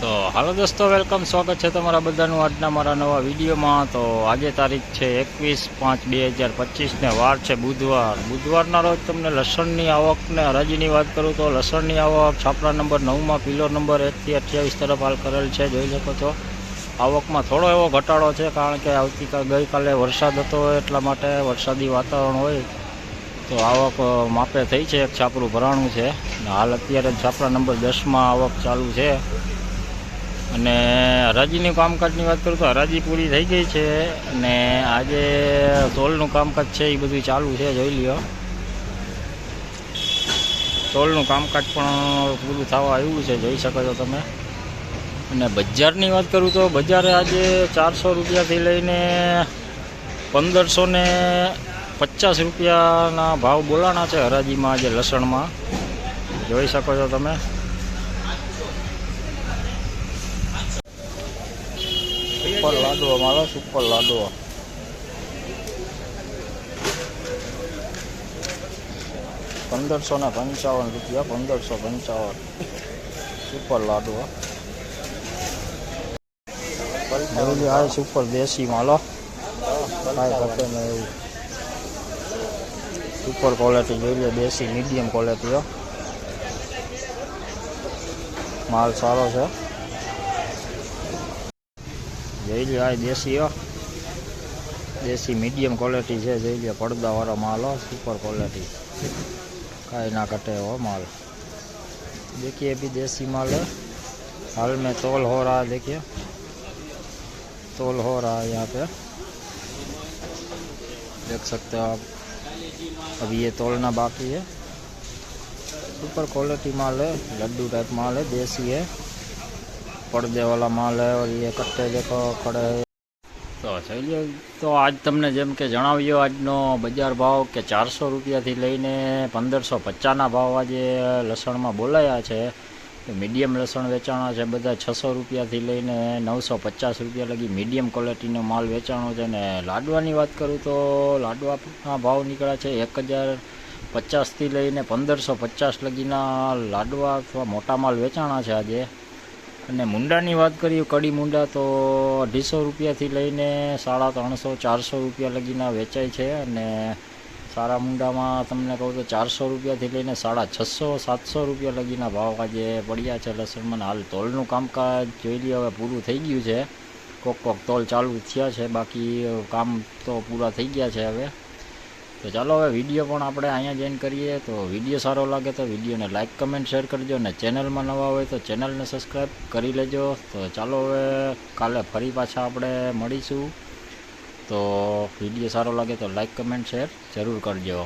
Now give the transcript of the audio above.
તો હાલો દોસ્તો, વેલકમ, સ્વાગત છે તમારા બધાનું આજના મારા નવા વિડીયોમાં. તો આજે તારીખ છે એકવીસ પાંચ બે હજાર પચીસને વાર છે બુધવાર. બુધવારના રોજ તમને લસણની આવકને હરાજીની વાત કરું તો લસણની આવક છાપરા નંબર નવમાં, પિલો નંબર એકથી અઠ્યાવીસ તરફ હાલ કરેલ છે, જોઈ શકો છો. આવકમાં થોડો એવો ઘટાડો છે કારણ કે આવતીકાલ, ગઈકાલે વરસાદ હતો એટલા માટે વરસાદી વાતાવરણ હોય. તો આવક માપે થઈ છે, એક છાપરું ભરાણું છે. હાલ અત્યારે છાપરા નંબર દસમાં આવક ચાલુ છે. અને હરાજીનું કામકાજની વાત કરું તો હરાજી પૂરી થઈ ગઈ છે અને આજે ટોલનું કામકાજ છે, એ બધું ચાલુ છે, જોઈ લ્યો. ટોલનું કામકાજ પણ પૂરું થવા આવ્યું છે, જોઈ શકો છો તમે. અને બજારની વાત કરું તો બજારે આજે ચારસો રૂપિયાથી લઈને પંદરસો ને પચાસ રૂપિયાના ભાવ બોલાણા છે હરાજીમાં આજે લસણમાં. જોઈ શકો છો તમે. સુપર લાડવો, મારો સુપર લાડવો. પંદરસો ને પંચાવન રૂપિયા, પંદરસો પંચાવન. સુપર લાડવો. એવું આ સુપર દેશી માલો સુપર ક્વોલિટી જોઈ લો દેશી મીડિયમ ક્વોલિટીઓ માલ સારો છે. જોઈ લો આ દેશીઓ દેશી મીડિયમ ક્વોલિટી છે જોઈ લો પડદાવાળો માલ હો સુપર ક્વોલિટી કાંઈ ના घटे हो माल देखिए अभी देसी माल है हाल में तोल हो रहा है देखिए तोल हो रहा है यहाँ पे देख सकते हो आप अभी ये तोलना बाकी है सुपर क्वालिटी माल है लड्डू टाइप माल है देसी है पर्दे वाला माल है और ये कट्टे देखो खड़े है તો શૈલ્ય તો આજ તમને જેમ કે જણાવ્યો આજનો બજાર ભાવ કે ચારસો રૂપિયાથી લઈને પંદરસો પચાસના ભાવ આજે લસણમાં બોલાયા છે તો મીડિયમ લસણ વેચાણા છે બધા છસો રૂપિયાથી લઈને નવસો પચાસ રૂપિયા લગી મીડિયમ ક્વોલિટીનો માલ વેચાણો છે ને લાડવાની વાત કરું તો લાડવાના ભાવ નીકળ્યા છે એક હજાર પચાસથી લઈને પંદરસો પચાસ લગીના લાડવા અથવા મોટા માલ વેચાણા છે આજે અને મુંડાની વાત કરીએ કડી મુંડા તો અઢીસો રૂપિયાથી લઈને સાડા ત્રણસો, ચારસો રૂપિયા લગીના વેચાય છે અને સારા મુંડામાં તમને કહું તો ચારસો રૂપિયાથી લઈને સાડા છસો, સાતસો રૂપિયા લગીના ભાવ આજે પડ્યા છે લસણમાં. હાલ તોલનું કામકાજ જોઈ લઈએ હવે પૂરું થઈ ગયું છે. કોક કોક તોલ ચાલુ થયા છે, બાકી કામ તો પૂરા થઈ ગયા છે હવે. તો ચાલો હવે વીડિયો પણ આપણે અહીંયા જોઈન કરીએ. તો વીડિયો સારો લાગે તો વિડીયોને લાઇક કમેન્ટ શેર કરજો અને ચેનલમાં નવા હોય તો ચેનલને સબસ્ક્રાઈબ કરી લેજો. તો ચાલો હવે કાલે ફરી પાછા આપણે મળીશું. તો વીડિયો સારો લાગે તો લાઇક કમેન્ટ શેર જરૂર કરજો.